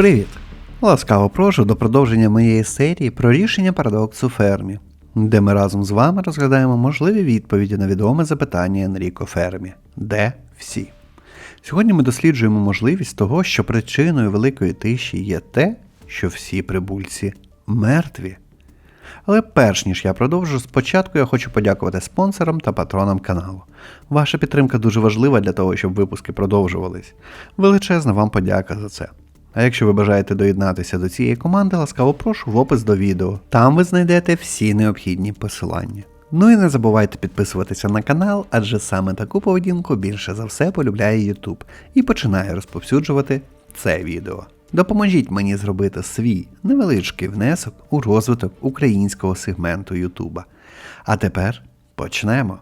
Привіт! Ласкаво прошу до продовження моєї серії про рішення парадоксу Фермі, де ми разом з вами розглядаємо можливі відповіді на відоме запитання Енріко Фермі. Де всі? Сьогодні ми досліджуємо можливість того, що причиною великої тиші є те, що всі прибульці мертві. Але перш ніж я продовжу, спочатку я хочу подякувати спонсорам та патронам каналу. Ваша підтримка дуже важлива для того, щоб випуски продовжувались. Величезна вам подяка за це. А якщо ви бажаєте доєднатися до цієї команди, ласкаво прошу в опис до відео. Там ви знайдете всі необхідні посилання. Ну і не забувайте підписуватися на канал, адже саме таку поведінку більше за все полюбляє YouTube і починає розповсюджувати це відео. Допоможіть мені зробити свій невеличкий внесок у розвиток українського сегменту YouTube. А тепер почнемо.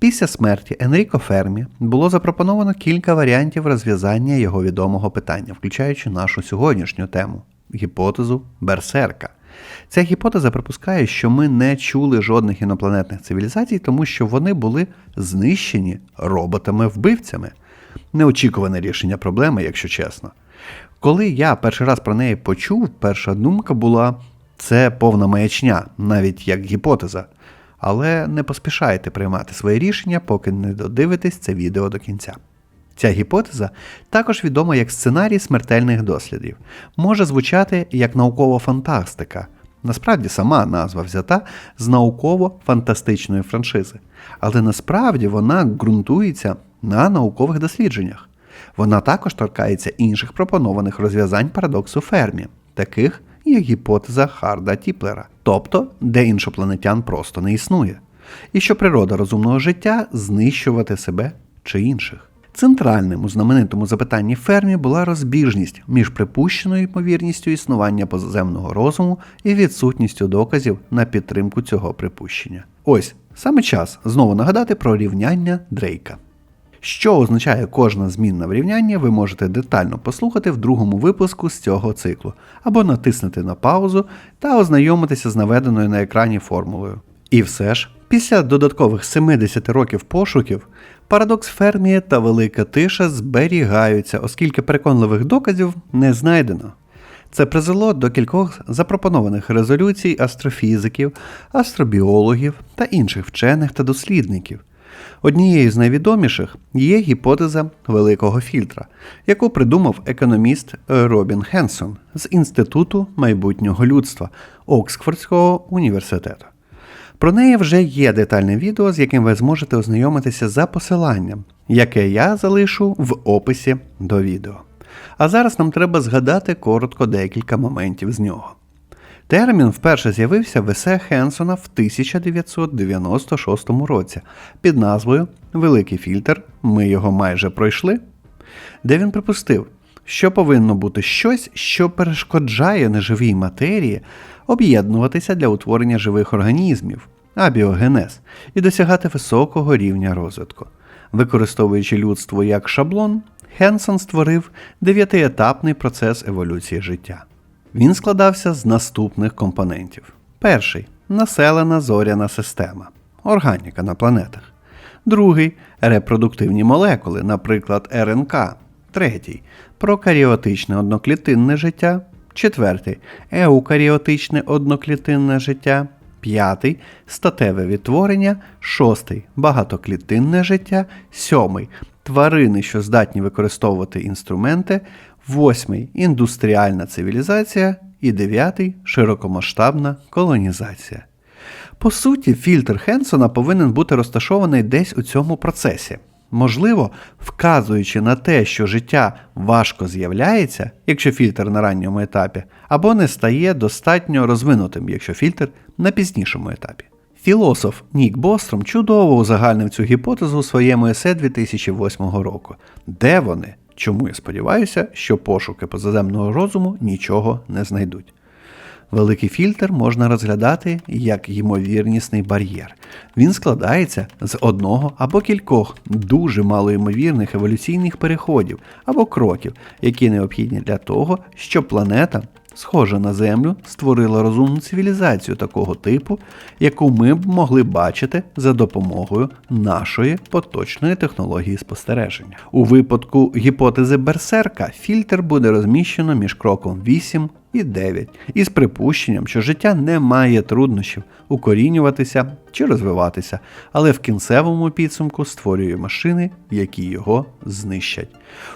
Після смерті Енріко Фермі було запропоновано кілька варіантів розв'язання його відомого питання, включаючи нашу сьогоднішню тему гіпотезу Берсерка. Ця гіпотеза припускає, що ми не чули жодних інопланетних цивілізацій, тому що вони були знищені роботами-вбивцями. Неочікуване рішення проблеми, якщо чесно. Коли я перший раз про неї почув, перша думка була це повна маячня, навіть як гіпотеза. Але не поспішайте приймати своє рішення, поки не додивитесь це відео до кінця. Ця гіпотеза також відома як сценарій смертельних дослідів, може звучати як наукова фантастика. Насправді сама назва взята з науково-фантастичної франшизи, але насправді вона ґрунтується на наукових дослідженнях. Вона також торкається інших пропонованих розв'язань парадоксу Фермі, таких як гіпотеза Харда Тіплера, тобто де іншопланетян просто не існує, і що природа розумного життя знищувати себе чи інших. Центральним у знаменитому запитанні Фермі була розбіжність між припущеною ймовірністю існування позаземного розуму і відсутністю доказів на підтримку цього припущення. Ось саме час знову нагадати про рівняння Дрейка. Що означає кожна змінна в рівнянні, ви можете детально послухати в другому випуску з цього циклу, або натиснути на паузу та ознайомитися з наведеною на екрані формулою. І все ж, після додаткових 70 років пошуків, парадокс Фермія та велика тиша зберігаються, оскільки переконливих доказів не знайдено. Це призвело до кількох запропонованих резолюцій астрофізиків, астробіологів та інших вчених та дослідників. Однією з найвідоміших є гіпотеза великого фільтра, яку придумав економіст Робін Хенсон з Інституту майбутнього людства Оксфордського університету. Про неї вже є детальне відео, з яким ви зможете ознайомитися за посиланням, яке я залишу в описі до відео. А зараз нам треба згадати коротко декілька моментів з нього. Термін вперше з'явився в есе Хенсона в 1996 році під назвою Великий фільтр. Ми його майже пройшли, де він припустив, що повинно бути щось, що перешкоджає неживій матерії об'єднуватися для утворення живих організмів, абіогенез, і досягати високого рівня розвитку. Використовуючи людство як шаблон, Хенсон створив дев'ятиетапний процес еволюції життя. Він складався з наступних компонентів: перший населена зоряна система, органіка на планетах. Другий репродуктивні молекули, наприклад, РНК. Третій прокаріотичне одноклітинне життя. Четвертий еукаріотичне одноклітинне життя. П'ятий статеве відтворення. Шостий багатоклітинне життя. Сьомий тварини, що здатні використовувати інструменти восьмий індустріальна цивілізація і дев'ятий широкомасштабна колонізація. По суті, фільтр Хенсона повинен бути розташований десь у цьому процесі. Можливо, вказуючи на те, що життя важко з'являється, якщо фільтр на ранньому етапі, або не стає достатньо розвинутим, якщо фільтр на пізнішому етапі. Філософ Нік Бостром чудово узагальнив цю гіпотезу у своєму есе 2008 року, де вони чому я сподіваюся, що пошуки позаземного розуму нічого не знайдуть. Великий фільтр можна розглядати як ймовірнісний бар'єр. Він складається з одного або кількох дуже малоймовірних еволюційних переходів або кроків, які необхідні для того, щоб планета схожа на Землю, створила розумну цивілізацію такого типу, яку ми б могли бачити за допомогою нашої поточної технології спостереження. У випадку гіпотези Берсерка фільтр буде розміщено між кроком 8 і 9, із припущенням, що життя не має труднощів укорінюватися чи розвиватися, але в кінцевому підсумку створює машини, які його знищать.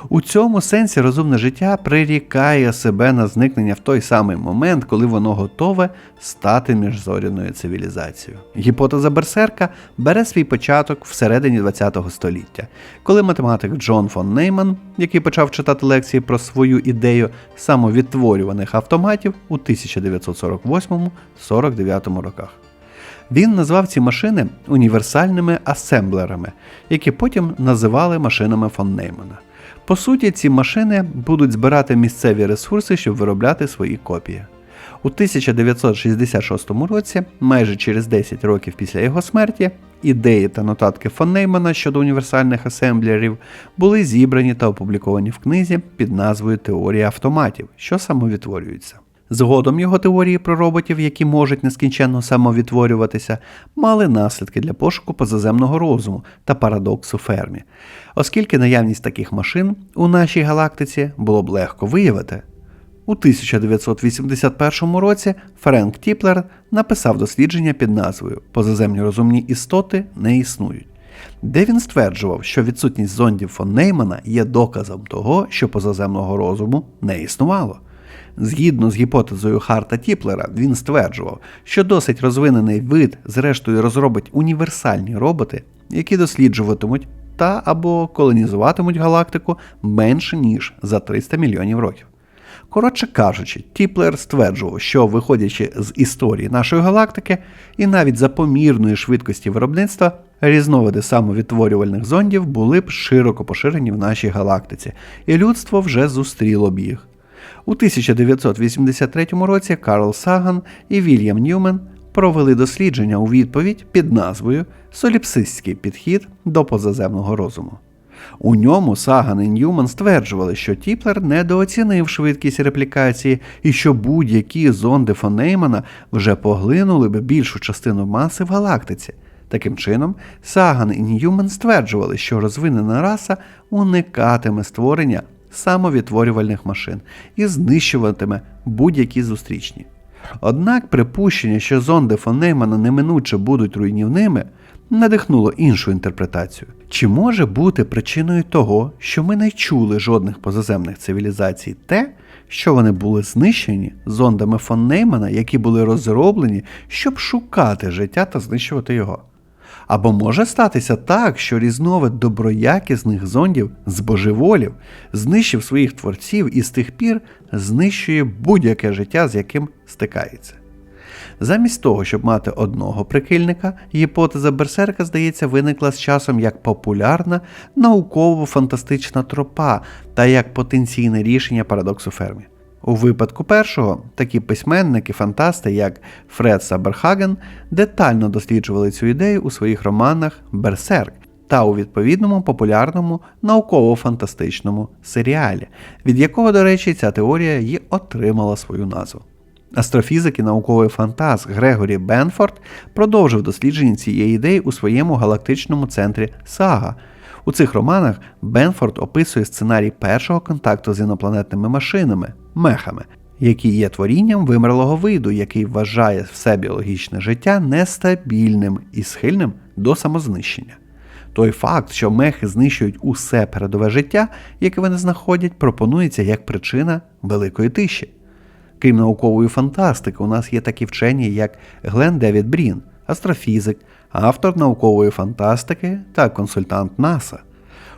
У цьому сенсі розумне життя прирікає себе на зникнення в той самий момент, коли воно готове стати міжзоряною цивілізацією. Гіпотеза Берсерка бере свій початок всередині ХХ століття, коли математик Джон фон Нейман, який почав читати лекції про свою ідею самовідтворюваних автоматів у 1948-49 роках. Він назвав ці машини універсальними асемблерами, які потім називали машинами фон Неймана. По суті, ці машини будуть збирати місцеві ресурси, щоб виробляти свої копії. У 1966 році, майже через 10 років після його смерті, ідеї та нотатки фон Неймана щодо універсальних асемблерів були зібрані та опубліковані в книзі під назвою Теорія автоматів, що самовідтворюються. Згодом його теорії про роботів, які можуть нескінченно самовідтворюватися, мали наслідки для пошуку позаземного розуму та парадоксу фермі, оскільки наявність таких машин у нашій галактиці було б легко виявити. У 1981 році Френк Тіплер написав дослідження під назвою Позаземні розумні істоти не існують, де він стверджував, що відсутність зондів фон Неймана є доказом того, що позаземного розуму не існувало. Згідно з гіпотезою Харта Тіплера, він стверджував, що досить розвинений вид, зрештою, розробить універсальні роботи, які досліджуватимуть та або колонізуватимуть галактику менше ніж за 300 мільйонів років. Коротше кажучи, Тіплер стверджував, що виходячи з історії нашої галактики і навіть за помірної швидкості виробництва, різновиди самовідтворювальних зондів були б широко поширені в нашій галактиці, і людство вже зустріло б їх. У 1983 році Карл Саган і Вільям Ньюмен провели дослідження у відповідь під назвою Соліпсистський підхід до позаземного розуму. У ньому Саган і Ньюман стверджували, що Тіплер недооцінив швидкість реплікації і що будь-які зонди фон Неймана вже поглинули б більшу частину маси в галактиці. Таким чином, Саган і Ньюман стверджували, що розвинена раса уникатиме створення самовідтворювальних машин і знищуватиме будь-які зустрічні. Однак припущення, що зонди фон Неймана неминуче будуть руйнівними, надихнуло іншу інтерпретацію. Чи може бути причиною того, що ми не чули жодних позаземних цивілізацій те, що вони були знищені зондами фон Неймана, які були розроблені, щоб шукати життя та знищувати його? Або може статися так, що різновид доброякісних зондів збожеволів, знищив своїх творців і з тих пір знищує будь-яке життя, з яким стикається. Замість того, щоб мати одного прихильника, гіпотеза Берсерка, здається, виникла з часом як популярна науково-фантастична тропа та як потенційне рішення парадоксу Фермі. У випадку першого такі письменники, фантасти, як Фред Саберхаген, детально досліджували цю ідею у своїх романах Берсерк та у відповідному популярному науково-фантастичному серіалі, від якого, до речі, ця теорія і отримала свою назву. Астрофізик і науковий фантаст Грегорі Бенфорд продовжив дослідження цієї ідеї у своєму галактичному центрі Сага. У цих романах Бенфорд описує сценарій першого контакту з інопланетними машинами мехами, які є творінням вимерлого виду, який вважає все біологічне життя нестабільним і схильним до самознищення. Той факт, що мехи знищують усе передове життя, яке вони знаходять, пропонується як причина великої тиші. Крім наукової фантастики, у нас є такі вчені, як Глен Девід Брін, астрофізик, автор наукової фантастики та консультант НАСА.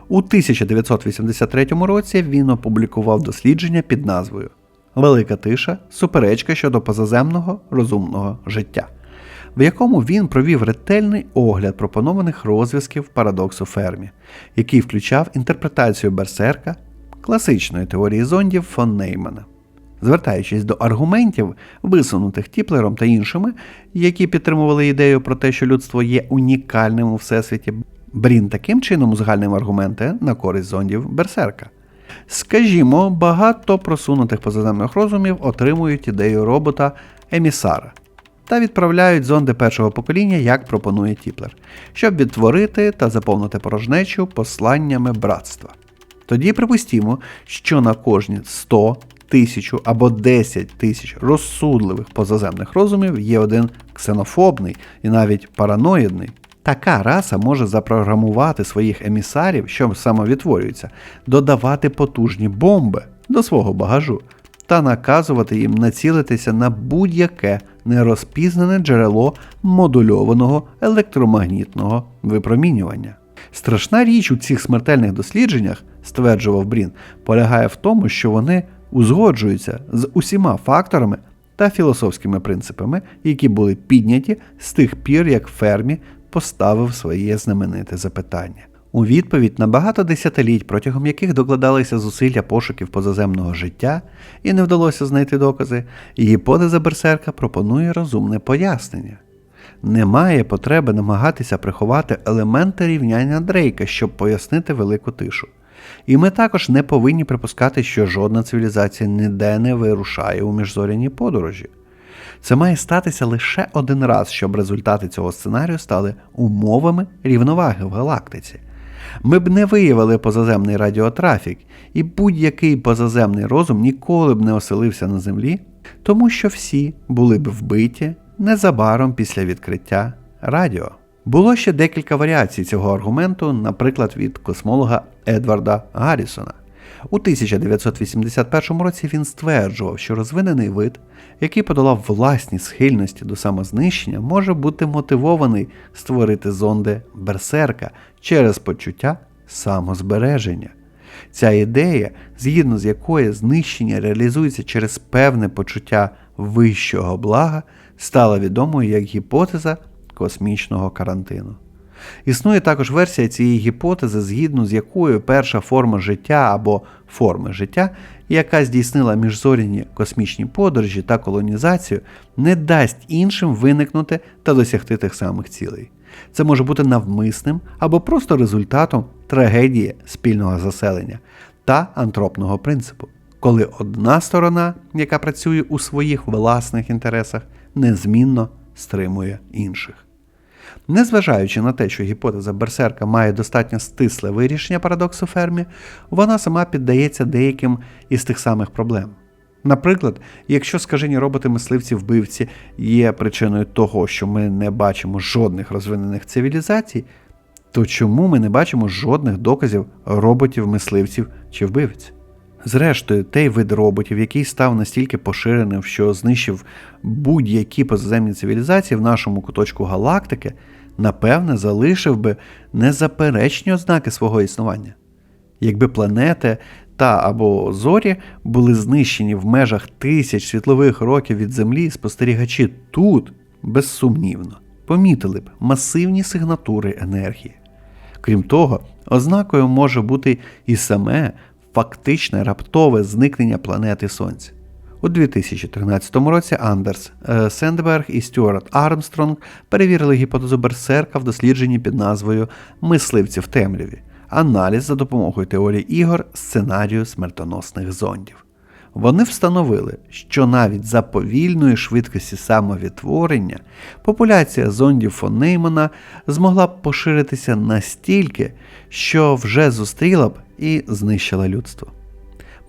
У 1983 році він опублікував дослідження під назвою Велика тиша суперечка щодо позаземного розумного життя, в якому він провів ретельний огляд пропонованих розв'язків парадоксу Фермі, який включав інтерпретацію Берсерка класичної теорії зондів фон Неймана. Звертаючись до аргументів, висунутих Тіплером та іншими, які підтримували ідею про те, що людство є унікальним у всесвіті, Брін таким чином узагальнив аргументи на користь зондів Берсерка. Скажімо, багато просунутих позаземних розумів отримують ідею робота емісара та відправляють зонди першого покоління, як пропонує Тіплер, щоб відтворити та заповнити порожнечу посланнями братства. Тоді припустімо, що на кожні 100, тисячу або 10 тисяч розсудливих позаземних розумів є один ксенофобний і навіть параноїдний. Така раса може запрограмувати своїх емісарів, що самовідтворюються, додавати потужні бомби до свого багажу та наказувати їм націлитися на будь-яке нерозпізнане джерело модульованого електромагнітного випромінювання. Страшна річ у цих смертельних дослідженнях, стверджував Брін, полягає в тому, що вони узгоджуються з усіма факторами та філософськими принципами, які були підняті з тих пір, як Фермі поставив своє знамените запитання. У відповідь на багато десятиліть, протягом яких докладалися зусилля пошуків позаземного життя і не вдалося знайти докази, гіпотеза Берсерка пропонує розумне пояснення. Немає потреби намагатися приховати елементи рівняння Дрейка, щоб пояснити велику тишу. І ми також не повинні припускати, що жодна цивілізація ніде не вирушає у міжзоряні подорожі. Це має статися лише один раз, щоб результати цього сценарію стали умовами рівноваги в галактиці. Ми б не виявили позаземний радіотрафік, і будь-який позаземний розум ніколи б не оселився на землі, тому що всі були б вбиті незабаром після відкриття радіо. Було ще декілька варіацій цього аргументу, наприклад, від космолога Едварда Гаррісона. У 1981 році він стверджував, що розвинений вид, який подолав власні схильності до самознищення, може бути мотивований створити зонди Берсерка через почуття самозбереження. Ця ідея, згідно з якою знищення реалізується через певне почуття вищого блага, стала відомою як гіпотеза космічного карантину. Існує також версія цієї гіпотези, згідно з якою перша форма життя або форми життя, яка здійснила міжзоряні космічні подорожі та колонізацію, не дасть іншим виникнути та досягти тих самих цілей. Це може бути навмисним або просто результатом трагедії спільного заселення та антропного принципу, коли одна сторона, яка працює у своїх власних інтересах, незмінно стримує інших. Незважаючи на те, що гіпотеза Берсерка має достатньо стисле вирішення парадоксу Фермі, вона сама піддається деяким із тих самих проблем. Наприклад, якщо скажені роботи-мисливці вбивці є причиною того, що ми не бачимо жодних розвинених цивілізацій, то чому ми не бачимо жодних доказів роботів-мисливців чи вбивць? Зрештою, той вид роботів, який став настільки поширеним, що знищив будь-які позаземні цивілізації в нашому куточку галактики, напевне, залишив би незаперечні ознаки свого існування. Якби планети та або зорі були знищені в межах тисяч світлових років від Землі, спостерігачі тут, безсумнівно, помітили б масивні сигнатури енергії. Крім того, ознакою може бути і саме фактичне раптове зникнення планети Сонця. У 2013 році Андерс е, Сендберг і Стюарт Армстронг перевірили гіпотезу Берсерка в дослідженні під назвою Мисливці в темряві, аналіз за допомогою теорії ігор сценарію смертоносних зондів. Вони встановили, що навіть за повільної швидкості самовідтворення популяція зондів фон Неймана змогла б поширитися настільки, що вже зустріла б і знищила людство.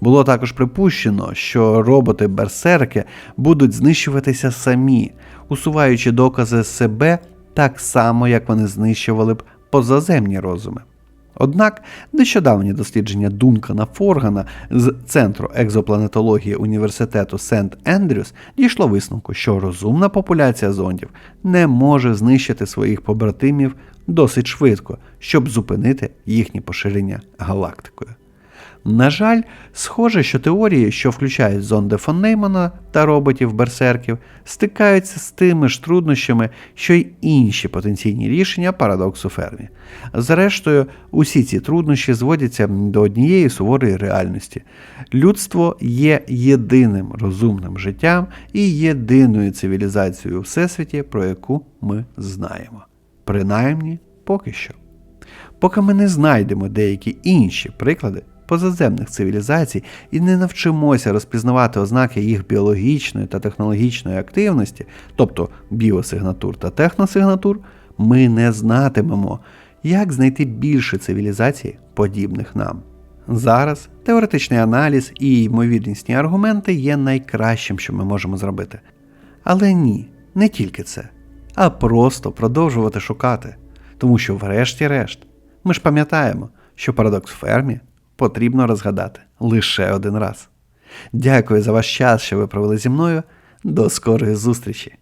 Було також припущено, що роботи-берсерки будуть знищуватися самі, усуваючи докази себе так само, як вони знищували б позаземні розуми. Однак нещодавнє дослідження Дункана Форгана з Центру екзопланетології університету Сент Ендрюс дійшло висновку, що розумна популяція зондів не може знищити своїх побратимів досить швидко, щоб зупинити їхнє поширення галактикою. На жаль, схоже, що теорії, що включають зонди фон Неймана та роботів-берсерків, стикаються з тими ж труднощами, що й інші потенційні рішення парадоксу Фермі. Зрештою, усі ці труднощі зводяться до однієї суворої реальності. Людство є єдиним розумним життям і єдиною цивілізацією у Всесвіті, про яку ми знаємо. Принаймні поки що. Поки ми не знайдемо деякі інші приклади позаземних цивілізацій і не навчимося розпізнавати ознаки їх біологічної та технологічної активності, тобто біосигнатур та техносигнатур, ми не знатимемо, як знайти більше цивілізацій, подібних нам. Зараз теоретичний аналіз і ймовірнісні аргументи є найкращим, що ми можемо зробити. Але ні, не тільки це, а просто продовжувати шукати. Тому що, врешті-решт, ми ж пам'ятаємо, що парадокс фермі потрібно розгадати лише один раз. Дякую за ваш час, що ви провели зі мною. До скорої зустрічі!